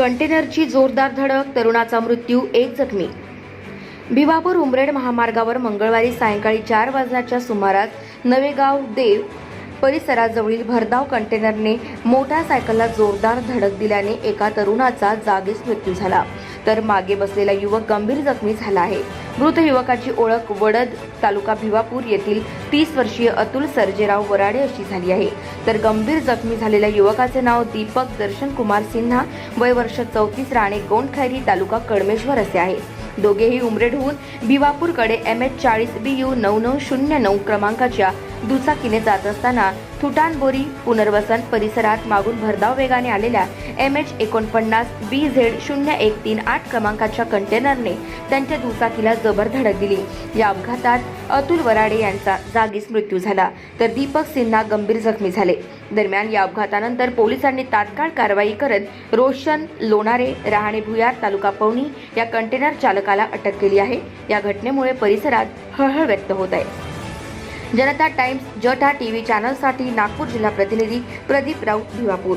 कंटेनरची जोरदार धडक तरुणाचा मृत्यू एक जखमी. भिवापूर उमरेड महामार्गावर मंगळवारी सायंकाळी चार वाजण्याच्या सुमारास नवेगाव देव परिसराजवळील भरधाव कंटेनरने मोटारसायकलला जोरदार धडक दिल्याने एका तरुणाचा जागीच मृत्यू झाला. तर मागे बसलेला युवक गंभीर जखमी झाला आहे. मृत युवकाची ओळख वडद तालुका भिवापूर येथील तीस वर्षीय अतुल सर्जेराव वराडे अशी झाली आहे. तर गंभीर जखमी झालेल्या युवकाचे नाव दीपक दर्शन कुमार सिन्हा वय वर्ष चौतीस राणे गोंडखैरी तालुका कडमेश्वर असे आहे. दोघेही उमरेडहून भिवापूरकडे एम एच चाळीस बी यू नऊ नऊ शून्य नऊ क्रमांकाच्या दुचाकीने जात असताना थुटानबोरी पुनर्वसन परिसरात मागून भरधाव वेगाने आलेल्या एम एच एकोणपन्नास बी झेड शून्य एक तीन आठ क्रमांकाच्या कंटेनरने त्यांच्या दुचाकीला जबर धडक दिली. या अपघातात अतुल वराडे यांचा जागीच मृत्यू झाला तर दीपक सिन्हा गंभीर जखमी झाले. दरम्यान या अपघातानंतर पोलिसांनी तात्काळ कारवाई करत रोशन लोणारे रहाणे भुयार तालुका पवनी या कंटेनर चालकाला अटक केली आहे. या घटनेमुळे परिसरात हळहळ व्यक्त होत आहे. जनता टाइम्स टी टीव्ही चॅनलसाठी नागपूर जिल्हा प्रतिनिधी प्रदीप राऊत भिवापूर.